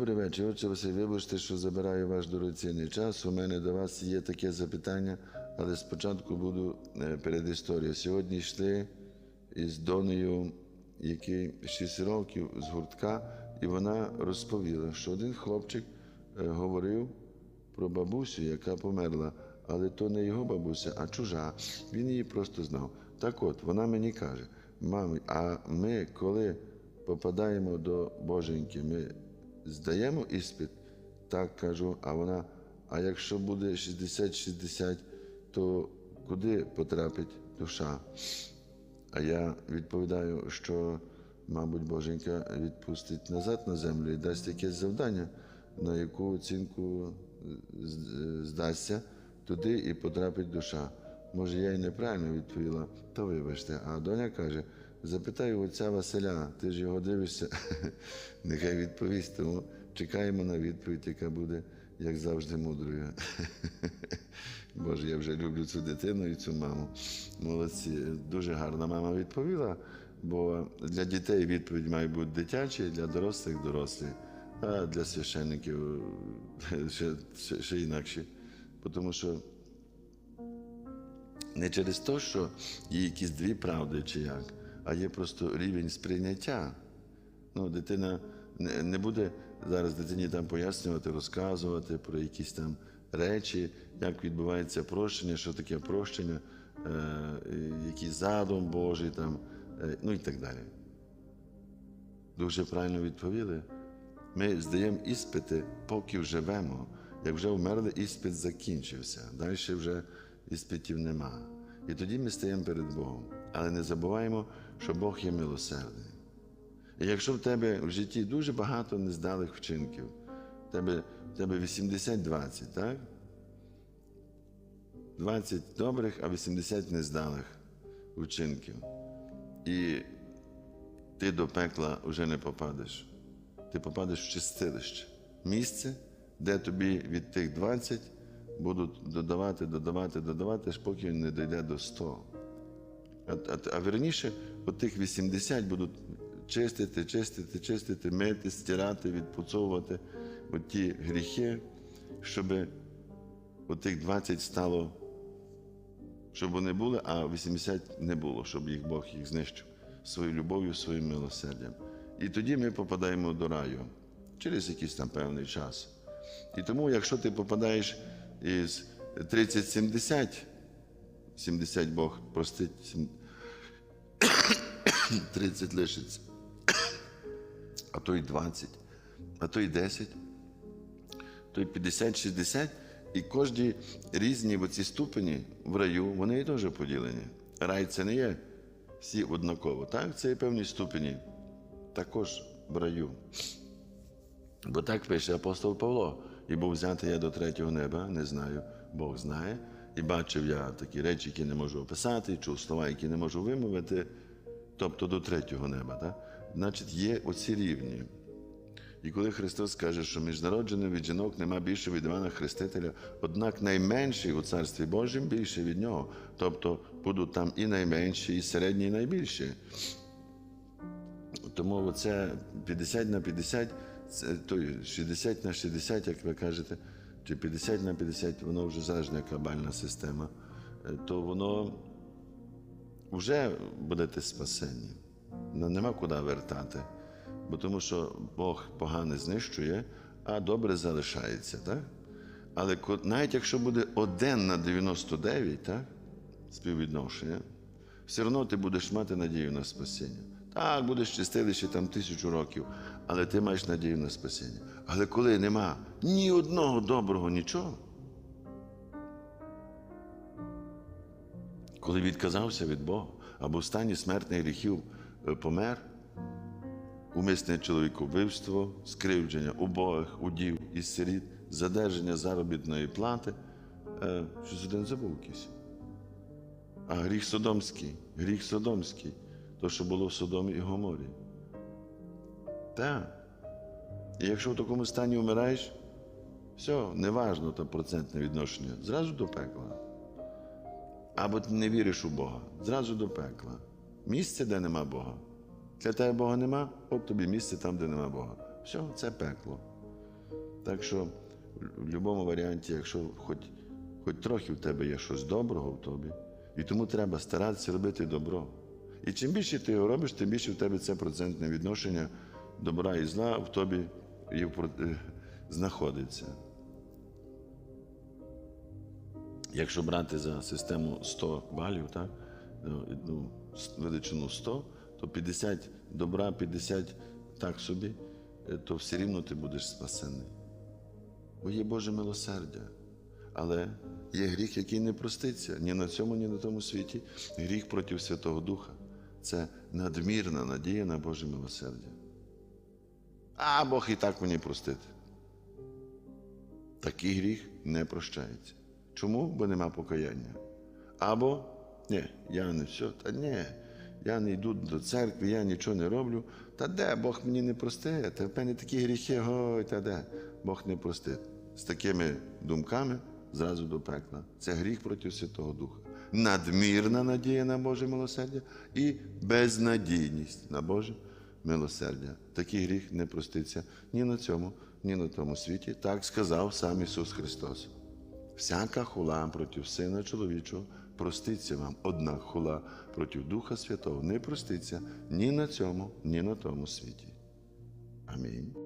Добрий вечір. Отче Василь, вибачте, що забираю ваш дорогоцінний час. У мене до вас є таке запитання, але спочатку буду е, перед історією. Сьогодні йшли із Донею, який 6 років з гуртка, і вона розповіла, що один хлопчик е, говорив про бабусю, яка померла, але то не його бабуся, а чужа. Він її просто знав. Так от, вона мені каже: мамо, а ми, коли попадаємо до Боженьки, ми здаємо іспит? Так кажу, а вона, а якщо буде 60-60, то куди потрапить душа? А я відповідаю, що, мабуть, Боженька відпустить назад на землю і дасть якесь завдання, на яку оцінку здасться, туди і потрапить душа. Може, я й неправильно відповіла, то вибачте. А доня каже: запитай у отця Василя, ти ж його дивишся, нехай відповість, тому чекаємо на відповідь, яка буде, як завжди, мудрою. Боже, я вже люблю цю дитину і цю маму. Молодці. Дуже гарна мама відповіла, бо для дітей відповідь має бути дитяча, для дорослих дорослі, а для священників ще, ще, ще інакше. Тому що не через те, що є якісь дві правди чи як, а є просто рівень сприйняття. Ну, дитина не, буде зараз дитині там пояснювати, розказувати про якісь там речі, як відбувається прощення, що таке прощення, е, який задум Божий, там, е, ну і так далі. Дуже правильно відповіли. Ми здаємо іспити, поки живемо. Як вже вмерли, іспит закінчився. Далі вже іспитів нема. І тоді ми стаємо перед Богом. Але не забуваємо, що Бог є милосердний. І якщо в тебе в житті дуже багато нездалих вчинків, в тебе, тебе 80-20, так? 20 добрих, а 80 нездалих вчинків. І ти до пекла вже не попадеш. Ти попадеш в чистилище. Місце, де тобі від тих 20 будуть додавати, додавати, додавати, аж поки не дійде до 100. А, а, верніше, от тих 80 будуть чистити, чистити, чистити, мити, стирати, відпуцовувати от ті гріхи, щоб от тих 20 стало, щоб вони були, а 80 не було, щоб їх Бог їх знищив своєю любов'ю, своїм милосердям. І тоді ми попадаємо до раю через якийсь там певний час. І тому, якщо ти попадаєш із 30-70, 70 Бог простить, 30 лишиться, а то й 20, а то й 10, то й 50-60, і кожні різні оці ступені в раю, вони і теж поділені. Рай це не є всі однаково, так? Це є певні ступені, також в раю. Бо так пише апостол Павло. І був взятий я до третього неба, не знаю, Бог знає. І бачив я такі речі, які не можу описати, чув слова, які не можу вимовити, тобто до третього неба. Так? Значить, є оці рівні. І коли Христос каже, що між народженим від жінок нема більше від Івана Хрестителя, однак найменший у Царстві Божому більше від нього. Тобто будуть там і найменші, і середні, і найбільші. Тому це 50 на 50, це, той 60 на 60, як ви кажете, чи 50 на 50, воно вже залежна яка бальна система, е, то воно вже будете спасені. Нема куди вертати. Бо тому що Бог погане знищує, а добре залишається. Так? Але навіть якщо буде 1 на 99, так? співвідношення, все одно ти будеш мати надію на спасіння. Так, будеш чистилище там тисячу років, але ти маєш надію на спасіння. Але коли нема ні одного доброго нічого, коли відказався від Бога, або в стані смертних гріхів е, помер, умисне чоловіковбивство, скривдження убогих, удів і сиріт, задержання заробітної плати, е, щось один забув якийсь. А гріх Содомський, гріх Содомський, то, що було в Содомі і Гоморі. Так. І якщо в такому стані вмираєш, все, неважно то процентне відношення, зразу до пекла. Або ти не віриш у Бога, зразу до пекла. Місце, де нема Бога. Для тебе Бога нема, от тобі місце там, де нема Бога. Все, це пекло. Так що в будь-якому варіанті, якщо хоч, хоч трохи в тебе є щось доброго в тобі, і тому треба старатися робити добро. І чим більше ти його робиш, тим більше в тебе це процентне відношення добра і зла в тобі і в, е, знаходиться. Якщо брати за систему 100 балів, так, ну, ну, величину 100, то 50 добра, 50 так собі, е, то все рівно ти будеш спасений. Бо є Боже милосердя. Але є гріх, який не проститься ні на цьому, ні на тому світі. Гріх проти Святого Духа. Це надмірна надія на Боже милосердя. А Бог і так мені простить. Такий гріх не прощається. Чому? Бо нема покаяння. Або ні, я не все, та ні, я не йду до церкви, я нічого не роблю. Та де Бог мені не простить? Та в мене такі гріхи, ой, та де? Бог не простить. З такими думками зразу до пекла. Це гріх проти Святого Духа. Надмірна надія на Боже милосердя і безнадійність на Боже милосердя. Такий гріх не проститься ні на цьому, ні на тому світі. Так сказав сам Ісус Христос. Всяка хула проти Сина чоловічого проститься вам. Однак хула проти Духа Святого не проститься ні на цьому, ні на тому світі. Амінь.